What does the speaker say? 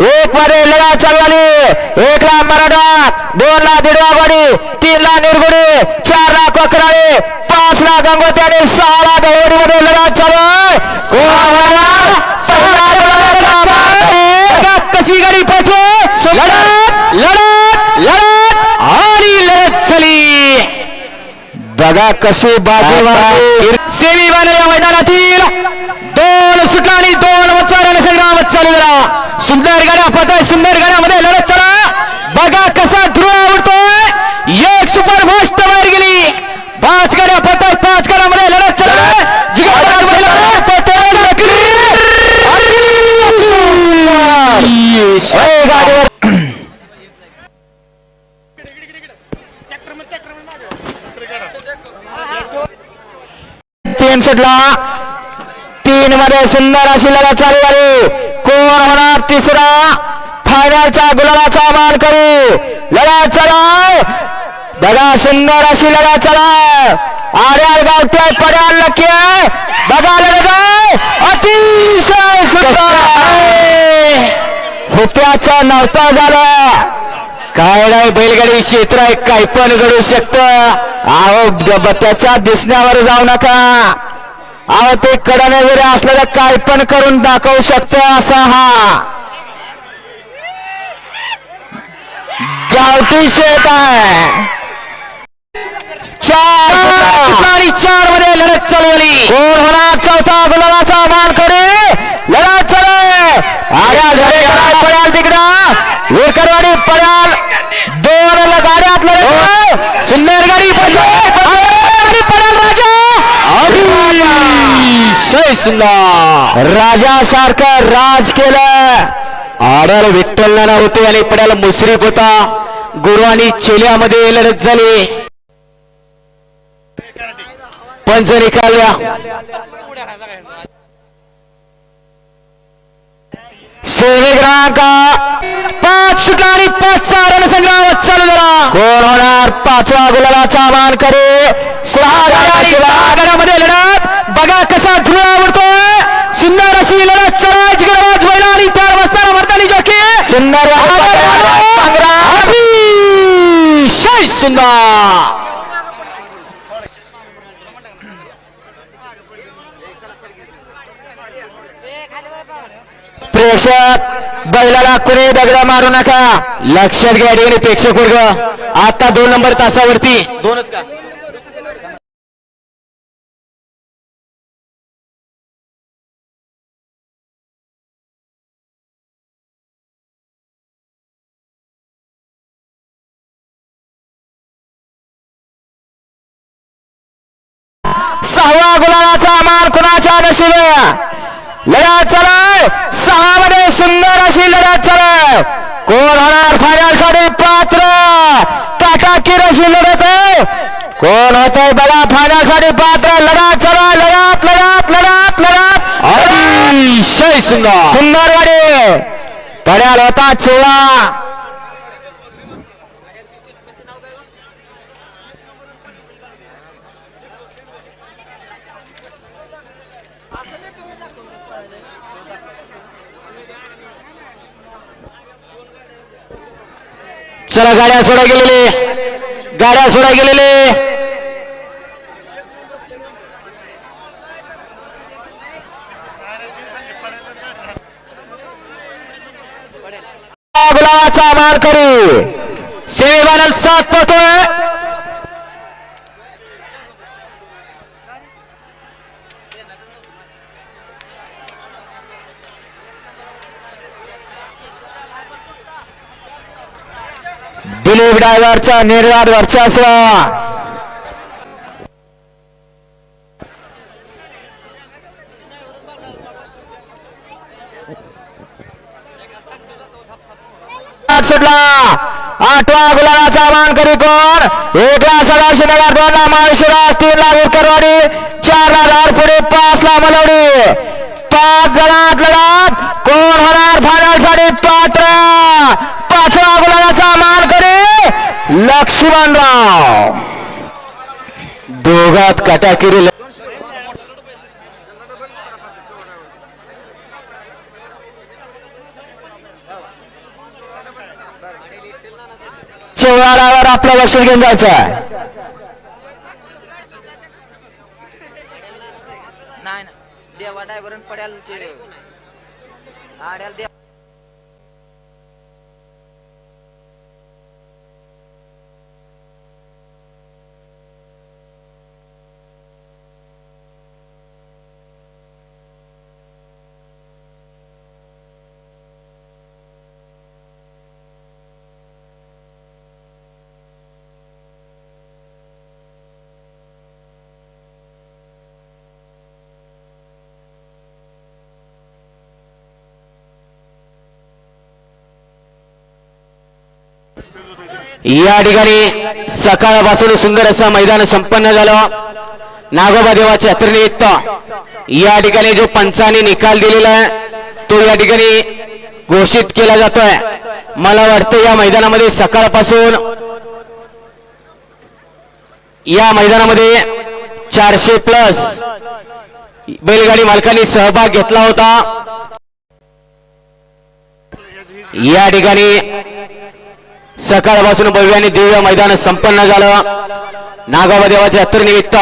एक मध्ये लढा चालू एक ला मराठा दोन ला दिडवागोडी तीन ला निरगुडी चार ला कोकराळे पाच ला गंगोती आणि सहा ला दहिवडी मध्ये लढा चालू कशी गाडी पाहिजे लढत लढत लढत आणि लढत चली. बघा कशी बाजू सेमी या मैदानातील दोन सुटा आणि दोन वचाराने संग्राम चालू झाला सुंदर गाड्या पत सुंदर गाड्यामध्ये लढत चला बघा कसा ध्रुव आवडतोय एक सुपर फास्ट बाहेर गेली पाच गाड्या पत पाच गाड्यामध्ये लढत चला जिगरबाज महिला पटेल नकली. आणि ए, गाडीवर तीन सुटला तीन मध्ये सुंदर अशी लढत चालू झाली. कोण होणार तिसरा? फायनलचा गुलाबाचा मान करू. लढत चला बघा सुंदर अशी लढत चला आर्याल गावते पर्याल नक्की आहे बघा लढत अतिशय सुंदर आहे. हुत्याचं नव्हतं झालं. काय नाही बैलगाडी क्षेत्र आहे काही पण घडू शकत. अहो ग- त्याच्या दिसण्यावर जाऊ नका. अहो ते कडने जरी असलं तर काय पण करून दाखवू शकतो असा हा. गावठी शेत आहे. चार आणि चारमध्ये लढत चालवली कोण होणार? चौथा गुलाबाचा मान करे लढत चालू आर्या झरेकर पडाल तिकडं विरकरवाडी पडाल दोन ल- गाड्यात लढत सुंदर गाडी पडली गाडी पडाल राजा अतिशय सुंदर राजा सारखं राज केलं आडर विठ्ठल नाना होते आणि पड्याला मुसरीफ होता. गुरु आणि चेल्यामध्ये लढत झाली. पण जरी या क्रमांक पाच आणि पाचचा रणसंग्राम चालू झाला कोण होणार पाचवा गुलाबाचा मान करे गाड्यामध्ये लढत बघा कसा ध्रुव आवडतोय सुंदर अशी लढत चढाय जिगरबाज बैला आणि चार बसताना भरतानी जॉकी सुंदर सुंदर प्रेक्षक बैलाला कुणी दगडा मारू नका. लक्षात घ्या ठिकाणी प्रेक्षक वर्ग. आता दोन नंबर तासावरती. दोनच का? सहावा गुलाबाचा मान कुणाच्या नशिबे? मध्ये सुंदर अशी लढत चालय कोण होणार फायनलसाठी पात्र काटाकीर अशी लढत आहे कोण होत बघा फायनलसाठी पात्र लढत चला लढत लढत लढत लढत अतिशय सुंदर सुंदर गाडी पड्याल होता चोळा चला गाड्या सोडा गेलेले. गाड्या सोडा गेलेले. गुलाबाचा मान करू. सेमीफायनल सात पतोय दिलीप ड्रायव्हरचा निर्धार वर्चस्व सुटला. आठवा गुलाबाचा मान करी कोण? एकला सदाशिव नगर दोन ला माळशिराज तीन ला विरकरवाडी चार ला धारपुडी पाच ला मलवडी. पाच जणात लढात कोण होणार फायनल लक्ष्मणराव दोघात कटाकिरी चौहारावर आपलं लक्ष घेऊन जायचं नाही ना देवा डायव्हर पड्याला आड्याला या ठिकाणी सकाळपासून सुंदर असं मैदान संपन्न झालं. नागोबा देवाच्या यात्रेनिमित्त या ठिकाणी जो पंचाने निकाल दिलेला आहे तो या ठिकाणी घोषित केला जातोय. मला वाटतं या मैदानामध्ये सकाळपासून या मैदानामध्ये चारशे प्लस बैलगाडी मालकांनी सहभाग घेतला होता. या ठिकाणी सकाळपासून भव्य आणि दिव्य मैदान संपन्न झालं. नागाबा देवाच्या यात्रेनिमित्त